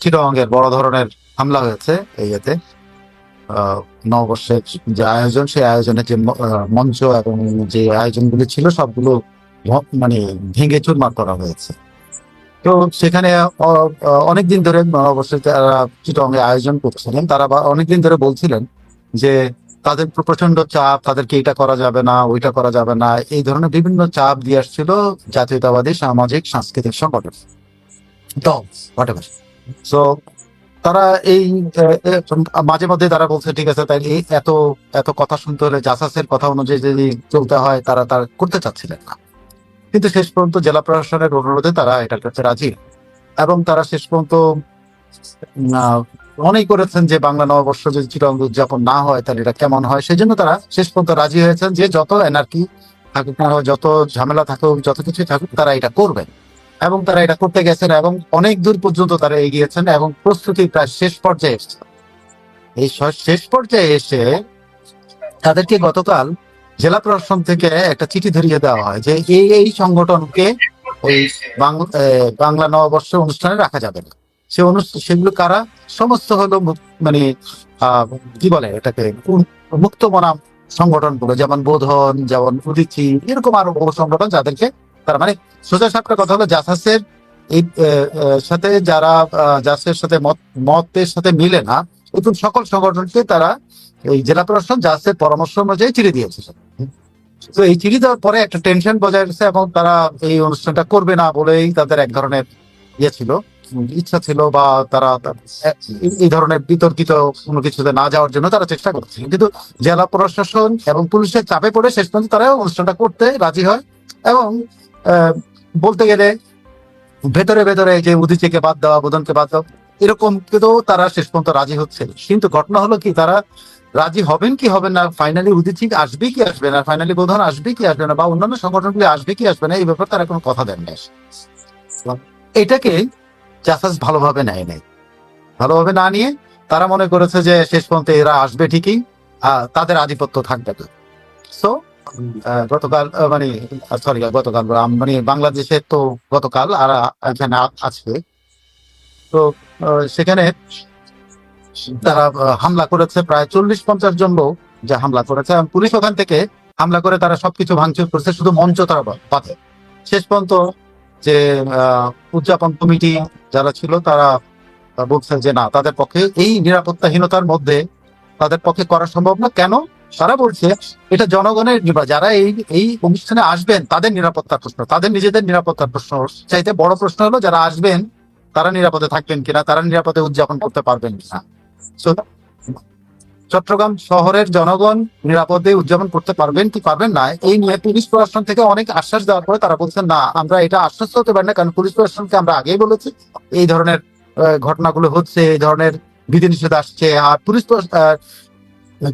চিটাগংয়ের বড় ধরনের হামলা হয়েছে এই ইয়েতে। নববর্ষের যে আয়োজন, সেই আয়োজনের যে মঞ্চ এবং যে আয়োজনগুলি ছিল, সবগুলো মানে ভেঙে চুরমার করা হয়েছে। তো সেখানে অনেকদিন ধরে নববর্ষে তারা চিটংয়ে আয়োজন করছিলেন, তারা অনেকদিন ধরে বলছিলেন যে, তাদের প্র- প্রচণ্ড চাপ, তাদেরকে এটা করা যাবে না, ওইটা করা যাবে না, এই ধরনের বিভিন্ন চাপ দিয়ে আসছিল জাতীয়তাবাদী, সামাজিক, সাংস্কৃতিক সংগঠন। তো হোয়াট সো তারা এই মাঝে মধ্যে তারা বলছে, ঠিক আছে তাই এত এত কথা শুনতে হলে জাসাসের কথা অনুযায়ী যদি চলতে হয়, তারা তার করতে চাচ্ছিলেন না। কিন্তু শেষ পর্যন্ত জেলা প্রশাসনের অনুরোধে তারা এটা করতে রাজি। এবং তারা শেষ পর্যন্ত মনেই করেছেন যে বাংলা নববর্ষ যদি চিরঙ্গ উদযাপন না হয়, তাহলে এটা কেমন হয়? সেই জন্য তারা শেষ পর্যন্ত রাজি হয়েছেন যে যত এনার্কি থাকুক না যত ঝামেলা থাকুক, যত কিছু থাকুক, তারা এটা করবেন। এবং তারা এটা করতে গেছেন এবং অনেক দূর পর্যন্ত তারা এগিয়েছেন এবং প্রস্তুতি প্রায় শেষ পর্যায়ে এসেছে। এই শেষ পর্যায়ে এসে তাদেরকে গতকাল জেলা প্রশাসন থেকে একটা চিঠি ধরিয়ে দেওয়া হয় যে এই এই সংগঠনকে ওই বাংলা নববর্ষ অনুষ্ঠানে রাখা যাবে না। সে অনুষ্ঠান সেগুলো কারা? সমস্ত হলো মানে কি বলে এটাকে? মুক্ত মনাম সংগঠনগুলো, যেমন বোধন, যেমন উদিচি এরকম আরও বহু সংগঠন যাদেরকে তারা মানে সোজা সাপটা কথা হলো জাসাসের এই সাথে যারা জাসের সাথে মত, মতের সাথে মিলে না, এরকম সকল সংগঠনকে তারা এই জেলা প্রশাসন জাসের পরামর্শ অনুযায়ী চিঠি দিয়েছে। তো এই চিঠি দেওয়ার পরে একটা টেনশন বজায় রেখেছে এবং তারা এই অনুষ্ঠানটা করবে না বলেই তাদের এক ধরনের ইয়ে ছিল, ইচ্ছা ছিল বা তারা এই- ধরনের বিতর্কিত কোনো কিছুতে না যাওয়ার জন্য তারা চেষ্টা করছে। কিন্তু জেলা প্রশাসন এবং পুলিশের চাপে পড়ে শেষ পর্যন্ত তারা অনুষ্ঠানটা করতে রাজি হয় এবং বলতে গেলে ভেতরে ভেতরে যে উদিচিকে বাদ দেওয়া বোধনকে বাদ দেওয়া এরকম কিন্তু তারা শেষ পর্যন্ত রাজি হচ্ছে। কিন্তু ঘটনা হলো কি তারা রাজি হবেন কি হবেন না ফাইনালি উদিচি আসবে কি আসবে না ফাইনালি বোধন আসবে কি আসবে না বা অন্যান্য সংগঠনগুলি আসবে কি আসবে না এই ব্যাপারে তারা কোনো কথা দেন না এটাকে জাসাস ভালোভাবে নেয় নাই। ভালোভাবে না নিয়ে তারা মনে করেছে যে শেষ পর্যন্ত এরা আসবে ঠিকই আহ, তাদের আধিপত্য থাকবে তো সো গতকাল মানে সরি গতকাল মানে বাংলাদেশে তো গতকাল আর এখানে আ- আজকে তো সেখানে তারা হামলা করেছে প্রায় চল্লিশ পঞ্চাশ জন লোক, যে হামলা করেছে। পুলিশ ওখান থেকে হামলা করে তারা সবকিছু ভাঙচুর করেছে, শুধু মঞ্চ তারা বা- শেষ পর্যন্ত যে উদযাপন কমিটি যারা ছিল, তারা বলছে যে, না, তাদের পক্ষে এই নিরাপত্তাহীনতার মধ্যে তাদের পক্ষে করা সম্ভব না। কেন? তারা বলছে, এটা জনগণের যারা এই এই অনুষ্ঠানে আসবেন, তাদের নিরাপত্তার প্রশ্ন, তাদের নিজেদের নিরাপত্তার প্রশ্ন। চাইতে বড় প্রশ্ন হলো, যারা আসবেন, তারা নিরাপদে থাকবেন কিনা, তারা নিরাপদে উদযাপন করতে পারবেন কিনা। চট্টগ্রাম শহরের জনগণ নিরাপদে উদযাপন করতে পারবেন কি পারবেন না, এই নিয়ে পুলিশ প্রশাসন থেকে অনেক আশ্বাস দেওয়ার পরে তারা বলছেন না, আমরা এটা আশ্বস্ত হতে পারি না, কারণ পুলিশ প্রশাসনকে আমরা আগেই বলেছি, এই ধরনের ঘটনাগুলো হচ্ছে, এই ধরনের বিধিনিষেধ আসছে। আর পুলিশ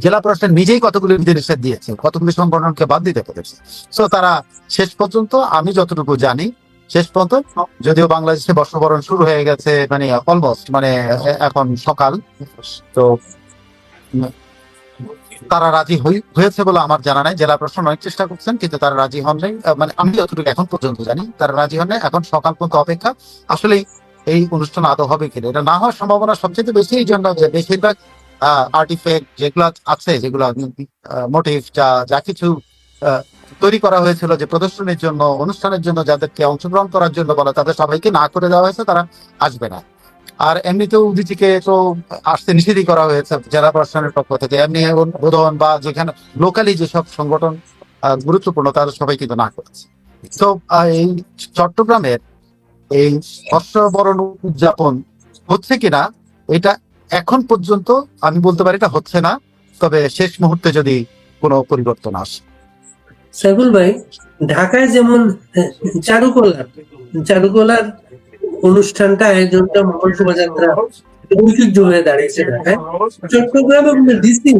জেলা প্রশাসন নিজেই কতগুলি বিধিনিষেধ দিয়েছে, কতগুলি সংগঠনকে বাদ দিতে পেরেছে। সো তারা শেষ পর্যন্ত, আমি যতটুকু জানি, শেষ পর্যন্ত, যদিও বাংলাদেশে বর্ষবরণ শুরু হয়ে গেছে মানে অলমোস্ট মানে এখন সকাল, তো তারা রাজি হয়েছে বলে আমার জানা নাই, জেলা প্রশাসন অনেক চেষ্টা করছেন, কিন্তু তারা রাজি হন নাই মানে আমি যতটুকু এখন পর্যন্ত জানি, তারা রাজি হন নাই, এখন সকাল পর্যন্ত অপেক্ষা। আসলে এই অনুষ্ঠান আদৌ হবে কিনা, এটা না হওয়ার সম্ভাবনা সবচেয়ে বেশি, এই জন্য যে বেশিরভাগ আর্টিফেক্ট যেগুলো আছে, যেগুলো মোটিভ যা যা কিছু তৈরি করা হয়েছিল যে প্রদর্শনীর জন্য, অনুষ্ঠানের জন্য যাদেরকে অংশগ্রহণ করার জন্য বলা তাদের সবাইকে না করে দেওয়া হয়েছে, তারা আসবে না। আর এমনিতেও উদিচিকে তো আসতে নিষেধই করা হয়েছে জেলা প্রশাসনের পক্ষ থেকে। এমনি এখন বা যেখানে লোকালি যেসব সংগঠন গুরুত্বপূর্ণ, তারা সবাই কিন্তু না করেছে। তো এই চট্টগ্রামের এই বর্ষবরণ উদযাপন হচ্ছে কিনা, এটা এখন পর্যন্ত আমি বলতে পারি এটা হচ্ছে না, তবে শেষ মুহূর্তে যদি কোনো পরিবর্তন আসে। সাইফুল ভাই, ঢাকায় যেমন চারুকলার চারুকলার অনুষ্ঠানটা, আয়োজনটা মহল শোভাযাত্রা ঐতিহ্য হয়ে দাঁড়িয়েছে ঢাকায়। চট্টগ্রাম এবং ডিসি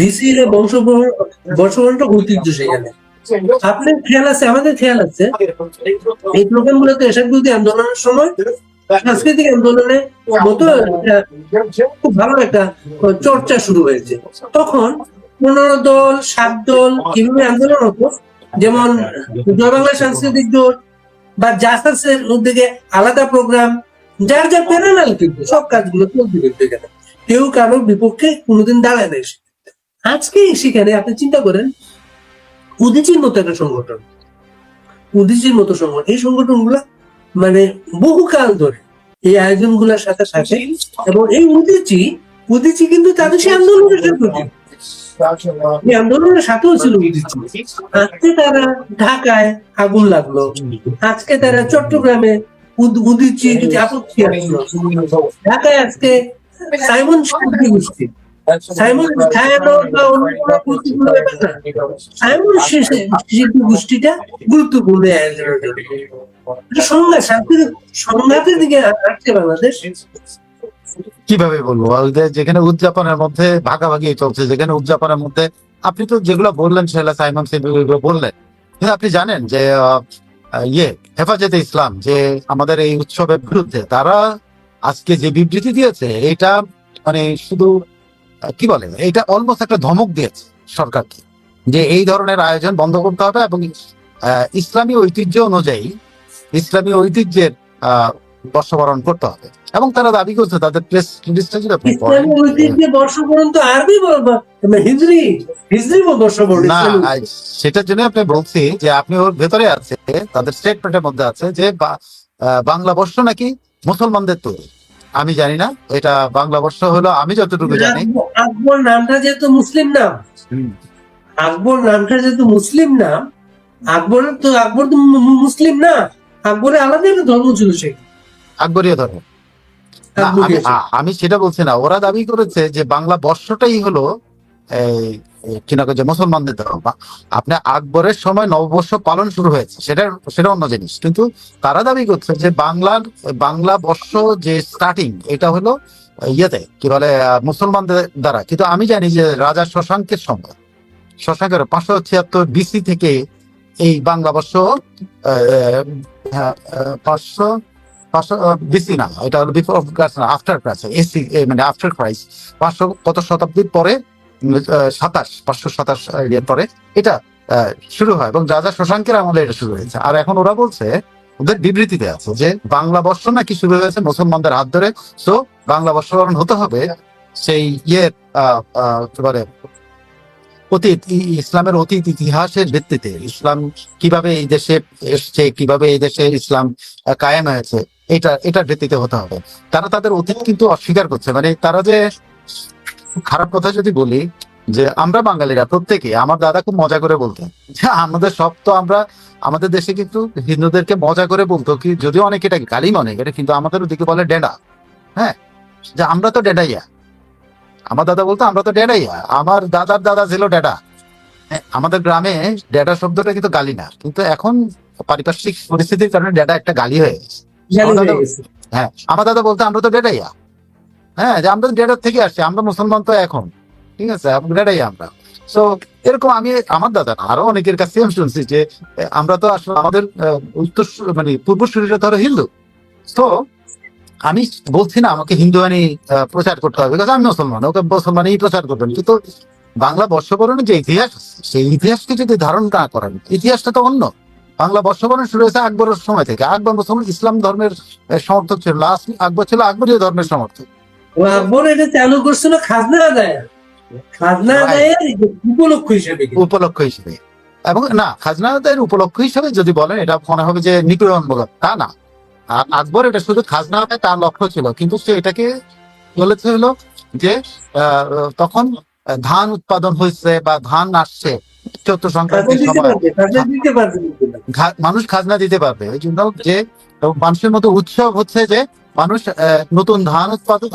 ডিসি এর বংশ বর্ষবরণটা ঐতিহ্য সেখানে। আপনার খেয়াল আছে? আমাদের খেয়াল আছে। এই প্রোগ্রাম গুলোতে এসব বিরোধী আন্দোলনের সময় সাংস্কৃতিক আন্দোলনে মতো খুব ভালো একটা চর্চা শুরু হয়েছে। তখন পনেরো দল সাত দল কীভাবে আন্দোলন হতো? যেমন জয় বাংলা সাংস্কৃতিক জোট বা জাসাসের উদ্যোগে আলাদা প্রোগ্রাম যার যা প্যারালাল কিন্তু সব কাজগুলো চলতে কিন্তু এখানে কেউ কারোর বিপক্ষে কোনোদিন দাঁড়ায় না এসে। আজকে সেখানে আপনি চিন্তা করেন উদিচির মতো একটা সংগঠন। উদিচির মতো সংগঠন। এই সংগঠনগুলা মানে বহুকাল ধরে এই আয়োজনগুলোর সাথে সাথে এবং এই উদিচি উদিচি কিন্তু তাদের সেই আন্দোলনের ছিল। এই আন্দোলনের সাথেও ছিল আজকে তারা ঢাকায় আগুন লাগল। আজকে তারা চট্টগ্রামে উদ- উদিচি আপত্তি আসলো, ঢাকায় আজকে সাইমন গোষ্ঠী গোষ্ঠীটা গুরুত্বপূর্ণ সংঘাত সংঘাতের দিকে আসছে বাংলাদেশ। কীভাবে বলব? যেখানে উদযাপনের মধ্যে ভাগাভাগি চলছে যেখানে উদযাপনের মধ্যে আপনি তো যেগুলো বললেন সেগুলো সাইমন সিদ্দিকীগুলো বললেন কিন্তু আপনি জানেন যে ইয়ে হেফাজতে ইসলাম যে আমাদের এই উৎসবের বিরুদ্ধে তারা আজকে যে বিবৃতি দিয়েছে এটা মানে শুধু কি বলে? এটা অলমোস্ট একটা ধমক দিয়েছে সরকারকে যে এই ধরনের আয়োজন বন্ধ করতে হবে এবং ইসলামী ঐতিহ্য অনুযায়ী ইসলামী ঐতিহ্যের বর্ষবরণ করতে হবে। এবং তারা দাবি করছে তাদের প্রেস রিলিজটা যদি আপনি পড়েন, ঐতিহ্যে বর্ষবরণ তো আরবি বলব হিজরি হিজরি বর্ষবরণ না সেটার জন্য আপনি বলছি যে আপনি ওর ভেতরে আছে তাদের স্টেটমেন্টের মধ্যে আছে যে বাংলা বর্ষ নাকি মুসলমানদের তৈরি। আমি জানি না এটা বাংলা বর্ষ হলো আমি যতটুকু জানি। আকবর- নামটা যেহেতু মুসলিম নাম। আকবর নামটা যেহেতু মুসলিম নাম আকবর তো আকবর তো মুসলিম না আকবরের আলাদা একটা ধর্ম ছিল সে। আকবরীয় ধর্ম। আমি সেটা বলছি না ওরা দাবি করেছে যে বাংলা বর্ষটাই হলো এই এই কি না যে মুসলমানদের বা- আপনি আকবরের সময় নববর্ষ পালন শুরু হয়েছে সেটা সেটা অন্য জিনিস। কিন্তু তারা দাবি করছে যে বাংলার, বাংলা বর্ষ যে স্টার্টিং এটা হলো ইয়েতে, কি বলে মুসলমানদের দ্বারা। কিন্তু আমি জানি যে রাজা শশাঙ্কের সময়, শশাঙ্কের পাঁচশো ছিয়াত্তর বিসি থেকে এই বাংলা বর্ষ পাঁচশো পাঁচশো বিসি না, এটা হলো বিফোর আফটার ক্রাইস্ট এসি মানে আফটার ক্রাইস্ট পাঁচশো কত শতাব্দীর পরে সাতাশ, পাঁচশো সাতাশ এর পরে এটা শুরু হয় এবং রাজা শশাঙ্কের আমলে এটা শুরু হয়েছে। আর এখন ওরা বলছে, ওদের বিবৃতিতে আছে যে বাংলা বর্ষ নাকি শুরু হয়েছে মুসলমানদের হাত ধরে। সো বাংলা বর্ষবরণ হতে হবে সেই ইয়ের বলে, অতীত ইসলামের অতীত ইতিহাসের ভিত্তিতে। ইসলাম কীভাবে এই দেশে এসছে, কীভাবে এই দেশে ইসলাম কায়েম হয়েছে, এটা, এটার ভিত্তিতে হতে হবে। তারা তাদের অতীত কিন্তু অস্বীকার করছে। মানে তারা যে খারাপ কথা যদি বলি যে আমরা বাঙালিরা প্রত্যেকে আমার দাদা খুব মজা করে বলতেন। যে আমাদের সব তো আমরা আমাদের দেশে কিন্তু হিন্দুদেরকে মজা করে বলতো কি যদিও অনেকে এটা গালি মনে এটা কিন্তু আমাদের ওদিকে বলে ডেডা। হ্যাঁ? যে আমরা তো ডেডাইয়া। আমার দাদা বলতো আমরা তো ডেডাইয়া। আমার দাদার দাদা ছিল ডেডা। হ্যাঁ, আমাদের গ্রামে ডেডা শব্দটা কিন্তু গালি না। কিন্তু এখন পারিপার্শ্বিক পরিস্থিতির কারণে ডেডা একটা গালি হয়ে গেছে। হ্যাঁ আমার দাদা বলতো আমরা তো ডেডাইয়া। হ্যাঁ যে আমরা ডেডার থেকে আসছি, আমরা মুসলমান তো এখন। ঠিক আছে? ডেডাই আমরা। তো এরকম আমি, আমার দাদা আরও অনেকের কাছে আমি শুনছি যে আমরা তো আসলে আমাদের উত্তর মানে পূর্ব পূর্বসূরীরা ধরো হিন্দু। তো আমি বলছি না আমাকে হিন্দু আনি প্রচার করতে হবে বিকজ আমি মুসলমান, ওকে মুসলমানই প্রচার করবেন। কিন্তু বাংলা বর্ষবরণের যে ইতিহাস সেই ইতিহাসকে যদি ধারণ না করেন, ইতিহাসটা তো অন্য। বাংলা বর্ষবরণ শুরু হয়েছে আকবরের সময় থেকে। আকবর মুসলমান ইসলাম ধর্মের সমর্থক ছিল। লাস্ট আকবর ছিল আকবরীয় ধর্মের সমর্থক। আকবর এটা চালু করছিল খাজনা আদায় খাজনা. আদায়ের উপলক্ষ হিসেবে। উপলক্ষ হিসেবে। এবং না খাজনা আদায়ের উপলক্ষ হিসেবে যদি বলেন এটা মনে হবে যে নিপীড়নমূলক তা না। আ- আকবর এটা শুধু খাজনা আদায় তার লক্ষ্য ছিল কিন্তু সে এটাকে বলেছে হলো যে আহ, তখন ধান উৎপাদন হয়েছে বা ধান আসছে চৈত্র সংক্রান্তির সময়। মানুষ খাজনা দিতে পারবে। এই জন্য যে মানুষের মতো উৎসব হচ্ছে যে মানুষ নতুন ধান উৎপাদন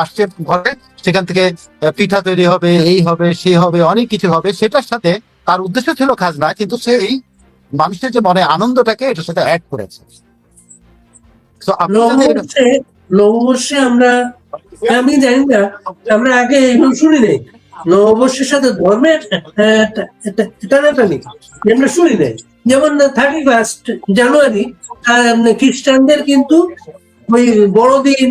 আসছে ঘরে সেখান থেকে পিঠা তৈরি হবে এই হবে সে হবে অনেক কিছু হবে। সেটার সাথে তার উদ্দেশ্য ছিল খাজনা কিন্তু সেই মানুষের যে মনে আনন্দটাকে এটার সাথে অ্যাড করেছে। তো নববর্ষে আমরা আমি জানি না আমরা আগে এগুলো শুনি নাই নববর্ষের সাথে ধর্মের টানাটানি আমরা শুনি নাই যেমন থার্টি ফার্স্ট জানুয়ারি খ্রিস্টানদের কিন্তু ওই বড়দিন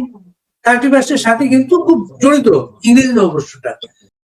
সাথে কিন্তু খুব জড়িত ইংরেজি নববর্ষটা